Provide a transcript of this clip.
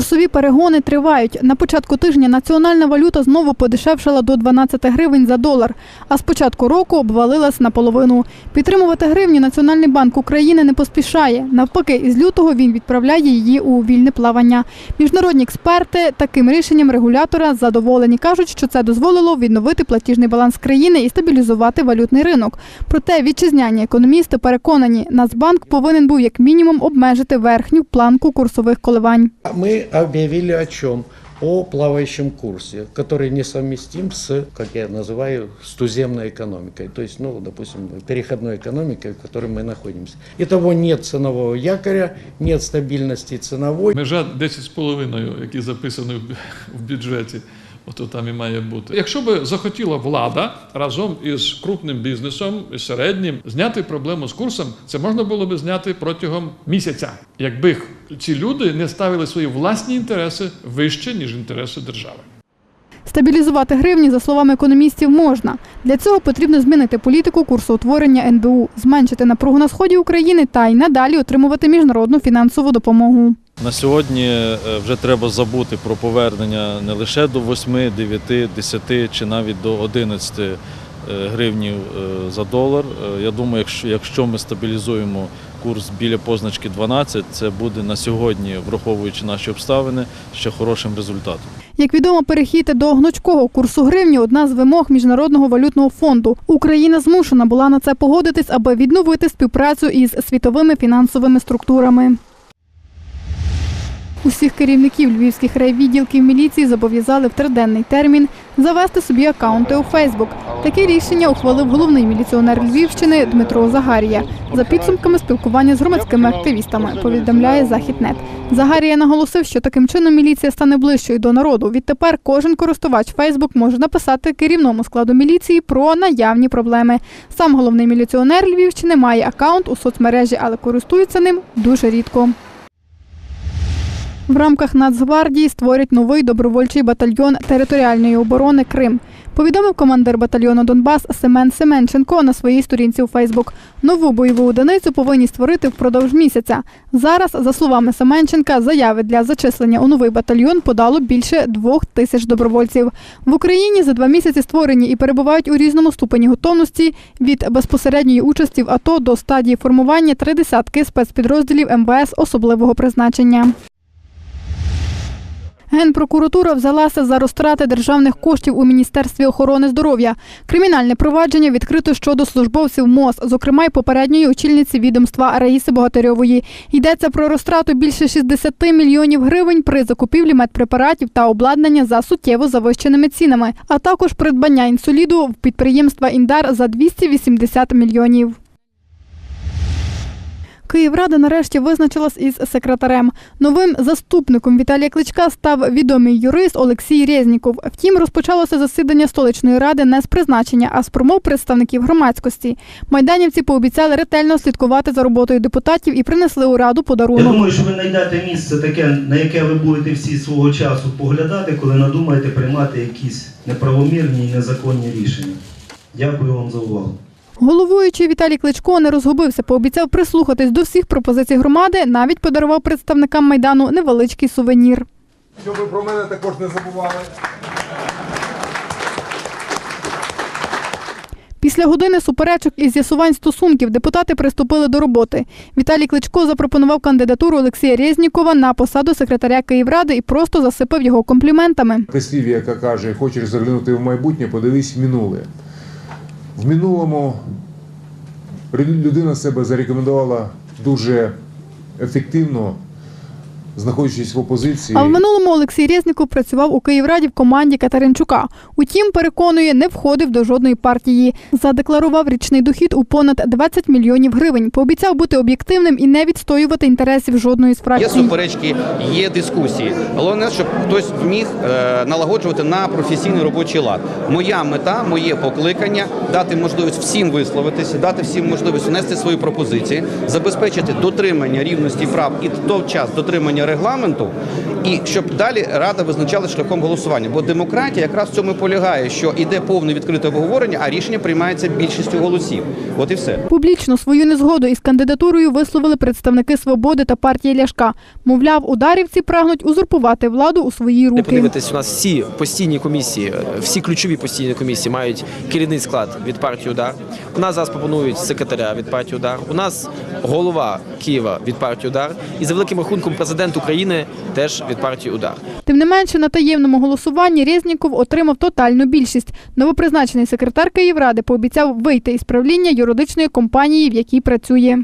Курсові перегони тривають. На початку тижня національна валюта знову подешевшала до 12 гривень за долар, а з початку року обвалилась наполовину. Підтримувати гривню Національний банк України не поспішає. Навпаки, із лютого він відправляє її у вільне плавання. Міжнародні експерти таким рішенням регулятора задоволені. кажуть, що це дозволило відновити платіжний баланс країни і стабілізувати валютний ринок. Проте вітчизняні економісти переконані, Нацбанк повинен був як мінімум обмежити верхню планку курсових коливань. Мы объявили о чем? О плавающем курсе, который несовместим с, как я называю, с туземной экономикой. То есть, ну, допустим, переходной экономикой, в которой мы находимся. Итого нет ценового якоря, нет стабильности ценовой. Межа 10,5, який записаний в- в бюджеті, ото там і має бути. Якщо би захотіла влада разом із крупним бізнесом, і середнім, зняти проблему з курсом, це можна було би зняти протягом місяця, якби ці люди не ставили свої власні інтереси вище, ніж інтереси держави. Стабілізувати гривні, за словами економістів, можна. Для цього потрібно змінити політику курсоутворення НБУ, зменшити напругу на сході України та й надалі отримувати міжнародну фінансову допомогу. На сьогодні е, вже треба забути про повернення не лише до 8, 9, 10 чи навіть до 11 е, гривнів е, за долар. Я думаю, якщо ми стабілізуємо курс біля позначки 12, це буде на сьогодні, враховуючи наші обставини, ще хорошим результатом. Як відомо, перехід до гнучкого курсу гривні одна з вимог міжнародного валютного фонду. Україна змушена була на це погодитись, аби відновити співпрацю із світовими фінансовими структурами. Усіх керівників львівських райвідділків міліції зобов'язали в триденний термін завести собі акаунти у Фейсбук. Таке рішення ухвалив головний міліціонер Львівщини Дмитро Загарія за підсумками спілкування з громадськими активістами. Повідомляє Західнет. Загарія наголосив, що таким чином міліція стане ближчою до народу. Відтепер кожен користувач Фейсбук може написати керівному складу міліції про наявні проблеми. Сам головний міліціонер Львівщини має акаунт у соцмережі, але користується ним дуже рідко. В рамках Нацгвардії створять новий добровольчий батальйон територіальної оборони Крим. Повідомив командир батальйону Донбас Семен Семенченко на своїй сторінці у Фейсбук. Нову бойову одиницю повинні створити впродовж місяця. Зараз, за словами Семенченка, заяви для зачислення у новий батальйон подало більше двох тисяч добровольців. В Україні за два місяці створені і перебувають у різному ступені готовності від безпосередньої участі в АТО до стадії формування три десятки спецпідрозділів МВС особливого призначення. Генпрокуратура взялася за розтрати державних коштів у Міністерстві охорони здоров'я. Кримінальне провадження відкрито щодо службовців МОЗ, зокрема й попередньої очільниці відомства Раїси Богатирьової. Йдеться про розтрату більше 60 мільйонів гривень при закупівлі медпрепаратів та обладнання за суттєво завищеними цінами, а також придбання інсуліду в підприємства Індар за 280 мільйонів. Київрада нарешті визначилась із секретарем. Новим заступником Віталія Кличка став відомий юрист Олексій Резніков. Втім, розпочалося засідання столичної ради не з призначення, а з промов представників громадськості. Майданівці пообіцяли ретельно слідкувати за роботою депутатів і принесли у раду Я думаю, що ви знайдете місце таке, на яке ви будете всі свого часу поглядати, коли надумаєте приймати якісь неправомірні і незаконні рішення. Дякую вам за увагу. Головуючий Віталій Кличко не розгубився, пообіцяв прислухатись до всіх пропозицій громади, навіть подарував представникам майдану невеличкий сувенір. Щоб ви про мене також не забували. Після години суперечок і з'ясувань стосунків депутати приступили до роботи. Віталій Кличко запропонував кандидатуру Олексія Резнікова на посаду секретаря Київради і просто засипав його компліментами. Прислів'я, яка каже, хочеш заглянути в майбутнє, подивись в минуле. В минулому людина себе зарекомендувала дуже ефективно, знаходячись в опозиції. А в минулому Олексій Резніков працював у Київраді в команді Катеринчука. Утім, переконує, не входив до жодної партії. Задекларував річний дохід у понад 20 мільйонів гривень. Пообіцяв бути об'єктивним і не відстоювати інтересів жодної з Є суперечки, є дискусії. Головне, щоб хтось зміг е, налагоджувати на професійний робочий лад. Моя мета, моє покликання дати можливість всім висловитися, дати всім можливість внести свої пропозиції, забезпечити дотримання рівності прав і в той час дотримання регламенту, і щоб далі рада визначала шляхом голосування. Бо демократія якраз в цьому полягає, що іде повне відкрите обговорення, а рішення приймається більшістю голосів. От і все. Публічно свою незгоду із кандидатурою висловили представники свободи та партії Ляшка. Мовляв, ударівці прагнуть узурпувати владу у свої Не руки. подивитись, у нас всі постійні комісії, всі ключові постійні комісії мають керівний склад від партії Удар. У нас зараз пропонують секретаря від партії Удар. У нас голова Києва від партії Удар. І за великим рахунком президент України теж від партії Удар. Тим не менше, на таємному голосуванні Резніков отримав тотальну більшість. Новопризначений секретар Київради пообіцяв вийти із правління юридичної компанії, в якій працює.